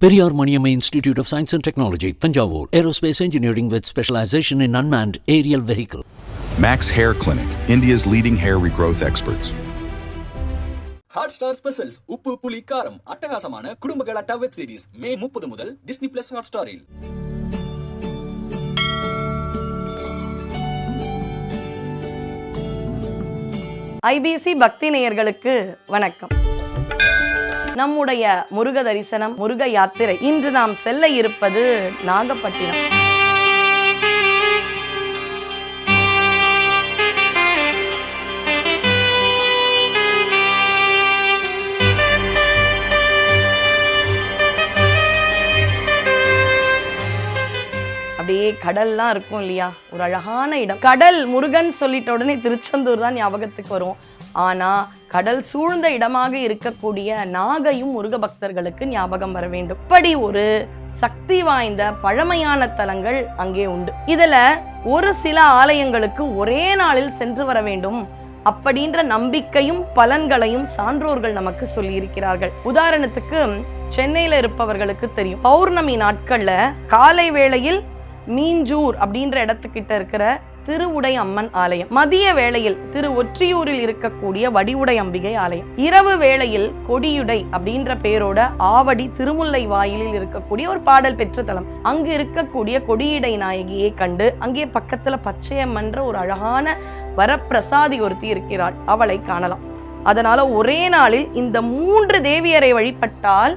Periyar Maniamma Institute of Science and Technology, Tanjavur, Aerospace Engineering with specialization in unmanned aerial vehicle. Max Hair Clinic, India's leading hair regrowth experts. Hotstar specials Uppu Puli Kaaram அட்டகாசமான குடும்ப கலாட்டா web series May முப்பது முதல் Disney plus ஹாட் ஸ்டாரில் IBC பக்தி நேயர்களுக்கு வணக்கம் நம்முடைய முருக தரிசனம் முருக யாத்திரை. இன்று நாம் செல்ல இருப்பது நாகப்பட்டினம். அப்படியே கடல்லாம் இருக்கும் இல்லையா? ஒரு அழகான இடம். கடல் முருகன் சொல்லிட்ட உடனே திருச்செந்தூர் தான் ஞாபகத்துக்கு வரும். ஆனால் கடல் சூழ்ந்த இடமாக இருக்கக்கூடிய நாகையும் முருக பக்தர்களுக்கு ஞாபகம் வர வேண்டும். இப்படி ஒரு சக்தி வாய்ந்த பழமையான தலங்கள் அங்கே உண்டு. இதுல ஒரு சில ஆலயங்களுக்கு ஒரே நாளில் சென்று வர வேண்டும் அப்படின்ற நம்பிக்கையும் பலன்களையும் சான்றோர்கள் நமக்கு சொல்லி இருக்கிறார்கள் உதாரணத்துக்கு சென்னையில இருப்பவர்களுக்கு தெரியும். பௌர்ணமி நாட்கள்ல காலை வேளையில் மீஞ்சூர் அப்படின்ற இடத்துக்கிட்ட இருக்கிற திருவுடை அம்மன் ஆலயம். மதிய வேளையில் திரு ஒற்றியூரில் இருக்கக்கூடிய வடிவுடை அம்பிகை ஆலயம். இரவு வேளையில் கொடியுடை அப்படின்ற பேரோட ஆவடி திருமுல்லை வாயிலில் இருக்கக்கூடிய ஒரு பாடல் பெற்ற தலம். அங்கு இருக்கக்கூடிய கொடியுடை நாயகியை கண்டு அங்கே பக்கத்துல பச்சையம்மன்ற ஒரு அழகான வரப்பிரசாதி ஒருத்தி இருக்கிறாள். அவளை காணலாம். அதனால ஒரே நாளில் இந்த மூன்று தேவியரை வழிபட்டால்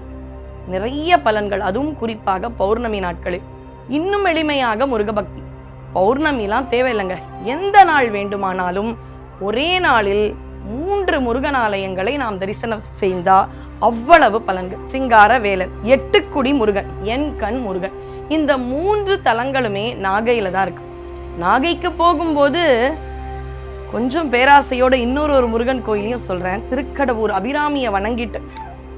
நிறைய பலன்கள். அதுவும் குறிப்பாக பௌர்ணமி நாட்களில். இன்னும் எளிமையாக முருகபக்தி. பௌர்ணமிலாம் தேவையில்லைங்க. எந்த நாள் வேண்டுமானாலும் ஒரே நாளில் மூன்று முருகன் ஆலயங்களை நாம் தரிசனம் செய்தா அவ்வளவு பலன்கள். சிங்கார வேலன் எட்டுக்குடி முருகன் என் கண் முருகன். இந்த மூன்று தலங்களுமே நாகையில தான் இருக்கு. நாகைக்கு போகும்போது கொஞ்சம் பேராசையோட இன்னொரு ஒரு முருகன் கோயிலையும் சொல்றேன். திருக்கடவூர் அபிராமியை வணங்கிட்டு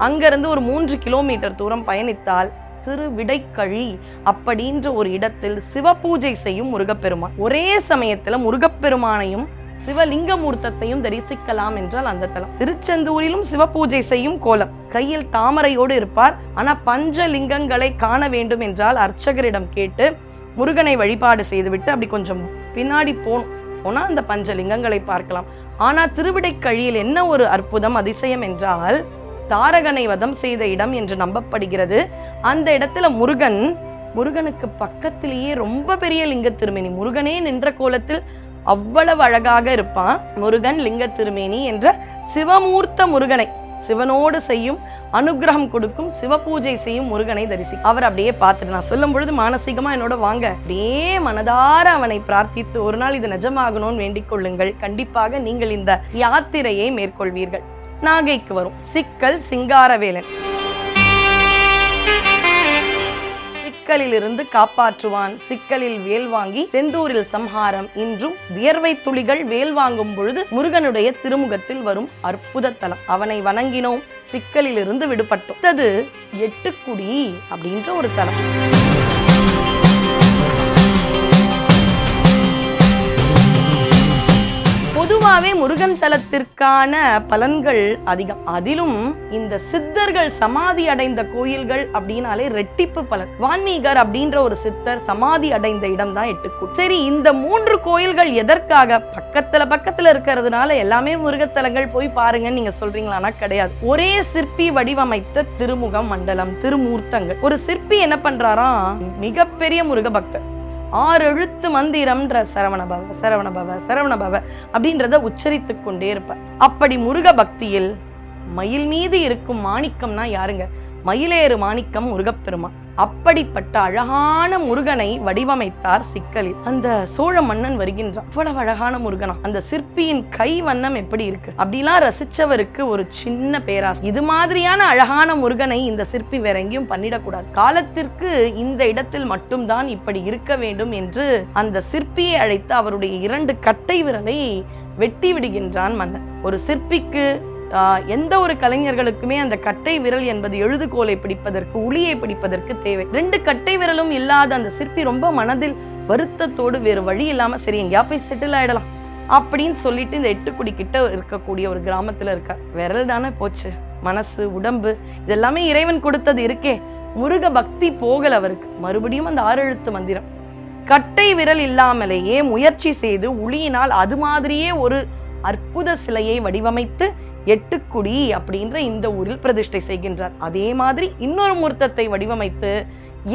அங்கிருந்து ஒரு மூன்று கிலோமீட்டர் தூரம் பயணித்தால் திருவிடைக்கழி அப்படின்ற ஒரு இடத்தில் சிவபூஜை செய்யும் முருகப்பெருமான். ஒரே சமயத்துல முருகப்பெருமானையும் சிவலிங்கமூர்த்தத்தையும் தரிசிக்கலாம் என்றால் அந்த தலம். திருச்செந்தூரிலும் சிவபூஜை செய்யும் கோலம். கையில் தாமரையோடு இருப்பார். ஆனா பஞ்சலிங்கங்களை காண வேண்டும் என்றால் அர்ச்சகரிடம் கேட்டு முருகனை வழிபாடு செய்துவிட்டு அப்படி கொஞ்சம் பின்னாடி போனோம். போனா அந்த பஞ்சலிங்கங்களை பார்க்கலாம். ஆனா திருவிடைக்கழியில் என்ன ஒரு அற்புதம் அதிசயம் என்றால் தாரகனை வதம் செய்த இடம் என்று நம்பப்படுகிறது. அந்த இடத்துல முருகன் முருகனுக்கு பக்கத்திலேயே ரொம்ப பெரிய லிங்க திருமேனி முருகனே நின்ற கோலத்தில் அவ்வளவு அழகாக இருப்பான். முருகன் லிங்க திருமேனி என்ற சிவமூர்த்த முருகனை சிவனோடு செய்யும் அனுகிரகம் கொடுக்கும் சிவபூஜை செய்யும் முருகனை தரிசி அவர் அப்படியே பார்த்துட்டு நான் சொல்லும் பொழுது மானசீகமா என்னோட வாங்க. அப்படியே மனதார அவனை பிரார்த்தித்து ஒரு நாள் இது நிஜமாகணும்னு வேண்டிக் கொள்ளுங்கள். கண்டிப்பாக நீங்கள் இந்த யாத்திரையை மேற்கொள்வீர்கள். நாகைக்கு வரும். சிக்கல் சிங்காரவேலன். சிக்கலிலிருந்து காப்பாற்றுவான். சிக்கலில் வேல் வாங்கி செந்தூரில் சம்ஹாரம். இன்றும் வியர்வை துளிகள் வேல் வாங்கும் பொழுது முருகனுடைய திருமுகத்தில் வரும் அற்புத தலம். அவனை வணங்கினோம். சிக்கலிலிருந்து விடுபட்டோம். அது எட்டுக்குடி அப்படின்ற ஒரு தலம். பொதுவாகவே முருகன் தலத்திற்கான பலன்கள் அதிகம். அதிலும் இந்த சித்தர்கள் சமாதி அடைந்த கோயில்கள் அப்படின்னாலே ரெட்டிப்பு பலன். வான்மீகர் அப்படின்ற ஒரு சித்தர் சமாதி அடைந்த இடம் தான் எட்டுக்கூர் சரி இந்த மூன்று கோயில்கள் எதற்காக? பக்கத்துல பக்கத்துல இருக்கிறதுனால எல்லாமே முருகத்தலங்கள் போய் பாருங்கன்னு நீங்க சொல்றீங்களானா கிடையாது. ஒரே சிற்பி வடிவமைத்த திருமுகம் மண்டலம் திருமூர்த்தங்கள். ஒரு சிற்பி என்ன பண்றாராம்? மிகப்பெரிய முருக பக்தர் ஆறு எழுத்து மந்திரம்ன்ற சரவணபவ சரவணபவ சரவணபவ அப்படின்றத உச்சரித்து கொண்டே இருப்பார். அப்படி முருக பக்தியில் மயில் மீது இருக்கும் மாணிக்கம்னா யாருங்க? மயிலேறு மாணிக்கம் முருகப்பெருமான். அப்படிப்பட்ட அழகான முருகனை வடிவமைத்தார் சிக்கலில். அந்த சோழ மன்னன் வருகின்றான். அவ்வளவு அழகான முருகனா. அந்த சிற்பியின் கை வண்ணம் எப்படி இருக்கு? அப்படிலாம் ரசிச்சவருக்கு ஒரு சின்ன பேராசை. இது மாதிரியான அழகான முருகனை இந்த சிற்பி வேற எங்கேயும் பண்ணிடக்கூடாது. காலத்திற்கு இந்த இடத்தில் மட்டும்தான் இப்படி இருக்க வேண்டும் என்று அந்த சிற்பியை அழைத்து அவருடைய இரண்டு கட்டை விரலை வெட்டி விடுகின்றான் மன்னன். ஒரு சிற்பிக்கு எந்த ஒரு கலைஞர்களுக்குமே அந்த கட்டை விரல் என்பது எழுதுகோலை பிடிப்பதற்கு உளியை பிடிப்பதற்கு தேவை. ரெண்டு கட்டை விரலும் இல்லாத அந்த சிற்பி ரொம்ப மனதில் வருத்தத்தோடு வேறு வழி இல்லாமல் சரி எங்கேயா போய் செட்டில் ஆகிடலாம் அப்படின்னு சொல்லிட்டு இந்த எட்டுக்குடி கிட்ட இருக்கக்கூடிய ஒரு கிராமத்தில் இருக்கார். விரல் தானே போச்சு. மனசு உடம்பு இதெல்லாமே இறைவன் கொடுத்தது இருக்கே. முருக பக்தி போகல அவருக்கு. மறுபடியும் அந்த ஆறு எழுத்து மந்திரம். கட்டை விரல் இல்லாமலேயே முயற்சி செய்து உளியினால் அது மாதிரியே ஒரு அற்புத சிலையை வடிவமைத்து எட்டுக்குடி அப்படின்ற இந்த ஊரில் பிரதிஷ்டை செய்கின்றார். அதே மாதிரி இன்னொரு மூர்த்தத்தை வடிவமைத்து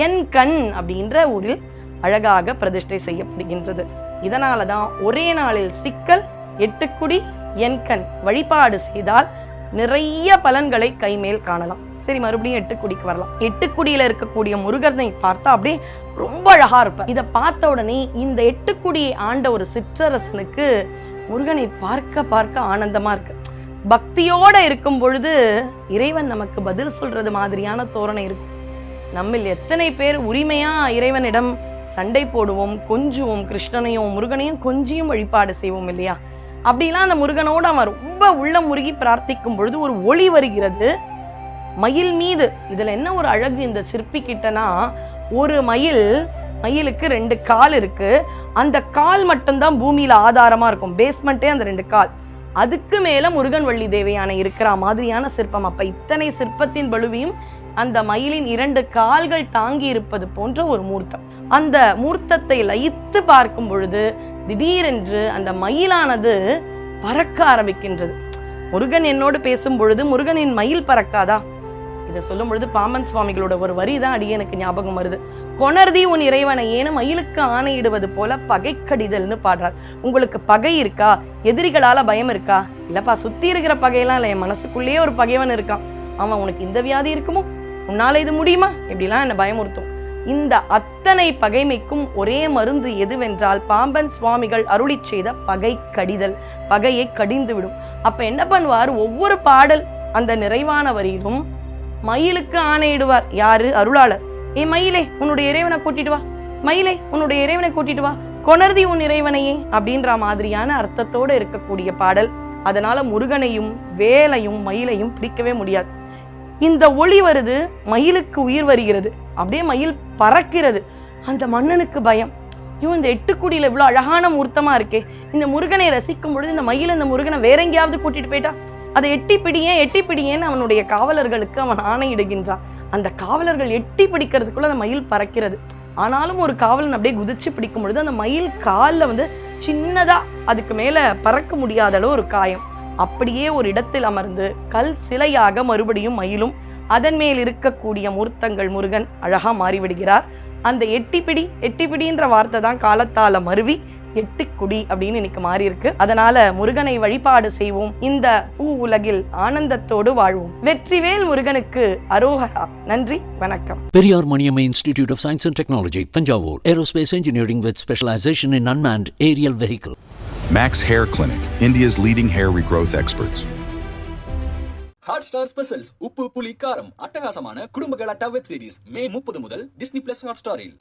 என் கண் அப்படின்ற ஊரில் அழகாக பிரதிஷ்டை செய்யப்படுகின்றது. இதனால தான் ஒரே நாளில் சிக்கல் எட்டுக்குடி என் கண் வழிபாடு செய்தால் நிறைய பலன்களை கைமேல் காணலாம். சரி மறுபடியும் எட்டுக்குடிக்கு வரலாம். எட்டுக்குடியில இருக்கக்கூடிய முருகனை பார்த்தா அப்படியே ரொம்ப அழகா இருப்பார். இதை பார்த்த உடனே இந்த எட்டுக்குடியை ஆண்ட ஒரு சிற்றரசனுக்கு முருகனை பார்க்க பார்க்க ஆனந்தமா இருக்கு. பக்தியோட இருக்கும் பொழுது இறைவன் நமக்கு பதில் சொல்றது மாதிரியான தோரணை இருக்கும். நம்மில் எத்தனை பேர் உரிமையா இறைவனிடம் சண்டை போடுவோம் கொஞ்சுவோம் கிருஷ்ணனையும் முருகனையும் கொஞ்சியும் வழிபாடு செய்வோம் இல்லையா? அப்படிலாம் அந்த முருகனோட அவன் ரொம்ப உள்ள முருகி பிரார்த்திக்கும் பொழுது ஒரு ஒளி வருகிறது. மயில் மீது. இதுல என்ன ஒரு அழகு இந்த சிற்பி கிட்டனா ஒரு மயில் மயிலுக்கு ரெண்டு கால் இருக்கு. அந்த கால் மட்டும்தான் பூமியில ஆதாரமா இருக்கும். பேஸ்மெண்ட்டே அந்த ரெண்டு கால். அதுக்கு மேல முருகன் வள்ளி தேவையான இருக்கிற மாதிரியான சிற்பம். அப்ப இத்தனை சிற்பத்தின் பழுவையும் அந்த மயிலின் இரண்டு கால்கள் தாங்கி இருப்பது போன்ற ஒரு மூர்த்தம். அந்த மூர்த்தத்தை லயித்து பார்க்கும் பொழுது திடீரென்று அந்த மயிலானது பறக்க ஆரம்பிக்கின்றது. முருகன் என்னோடு பேசும் பொழுது முருகனின் மயில் பறக்காதா? இதை சொல்லும் பொழுது பாமன் சுவாமிகளோட ஒரு வரி தான் எனக்கு ஞாபகம் வருது. கொணர்தி உன் இறைவனை ஏன்னு மயிலுக்கு ஆணையிடுவது போல பகை கடிதல்னு பாடுறார். உங்களுக்கு பகை இருக்கா? எதிரிகளால பயம் இருக்கா? இல்லப்பா சுத்தி இருக்கிற பகையெல்லாம் இல்லை. என் மனசுக்குள்ளேயே ஒரு பகைவன் இருக்கான். அவன் உனக்கு இந்த வியாதி இருக்குமோ? உன்னால இது முடியுமா? இப்படிலாம் என்ன பயமுறுத்தும். இந்த அத்தனை பகைமைக்கும் ஒரே மருந்து எதுவென்றால் பாம்பன் சுவாமிகள் அருளிச் செய்த பகை கடிதல் பகையை கடிந்து விடும் அப்ப என்ன பண்ணுவார்? ஒவ்வொரு பாடல் அந்த நிறைவான வரியிலும் மயிலுக்கு ஆணையிடுவார். யாரு? அருளாளர். ஏ மயிலே உன்னுடைய இறைவனை கூட்டிட்டு வா. மயிலே உன்னுடைய இறைவனை கூட்டிட்டு வா. கொணர்தி உன் இறைவனையே அப்படின்ற மாதிரியான அர்த்தத்தோடு இருக்கக்கூடிய பாடல். அதனால முருகனையும் வேலையும் மயிலையும் பிடிக்கவே முடியாது. இந்த ஒளி வருது மயிலுக்கு உயிர் வருகிறது. அப்படியே மயில் பறக்கிறது. அந்த மன்னனுக்கு பயம். ஐயோ இந்த எட்டுக்குடியில் இவ்வளோ அழகான மூர்த்தமாக இருக்கே. இந்த முருகனை ரசிக்கும் பொழுது இந்த மயில் இந்த முருகனை வேற எங்கேயாவது கூட்டிட்டு போயிட்டா? அதை எட்டி பிடியேன் எட்டி பிடியேன்னு அவனுடைய காவலர்களுக்கு அவன் ஆணையிடுகின்றான். அந்த காவலர்கள் எட்டி பிடிக்கிறதுக்குள்ள அந்த மயில் பறக்கிறது. ஆனாலும் ஒரு காவலன் அப்படியே குதிச்சு பிடிக்கும் பொழுது அந்த மயில் காலில் வந்து சின்னதா அதுக்கு மேல பறக்க முடியாத அளவு ஒரு காயம். அப்படியே ஒரு இடத்தில் அமர்ந்து கல் சிலையாக மறுபடியும் மயிலும் அதன் மேல் இருக்கக்கூடிய மூர்த்தங்கள் முருகன் அழகா மாறிவிடுகிறார். அந்த எட்டிப்பிடி எட்டிப்பிடின்ற வார்த்தை தான் காலத்தால மருவி எட்டுக்குடி அப்படின்னு இன்னைக்கு மாறி இருக்கு அதனால முருகனை வழிபாடு செய்வோம் இந்த பூ உலகில் ஆனந்தத்தோடு வாழ்வோம் வெற்றிவேல் முருகனுக்கு அரோகரா நன்றி வணக்கம் Periyar Maniamma Institute of Science and Technology, Tanjavur. Aerospace engineering with specialization in unmanned aerial vehicle. Max Hair Clinic, India's leading hair regrowth experts. Hotstar specials Uppu Puli Kaaram அட்டகாசமான குடும்ப கலாட்டா வெப் சீரிஸ் மே முப்பது முதல் Disney plus ஹாட் ஸ்டாரில்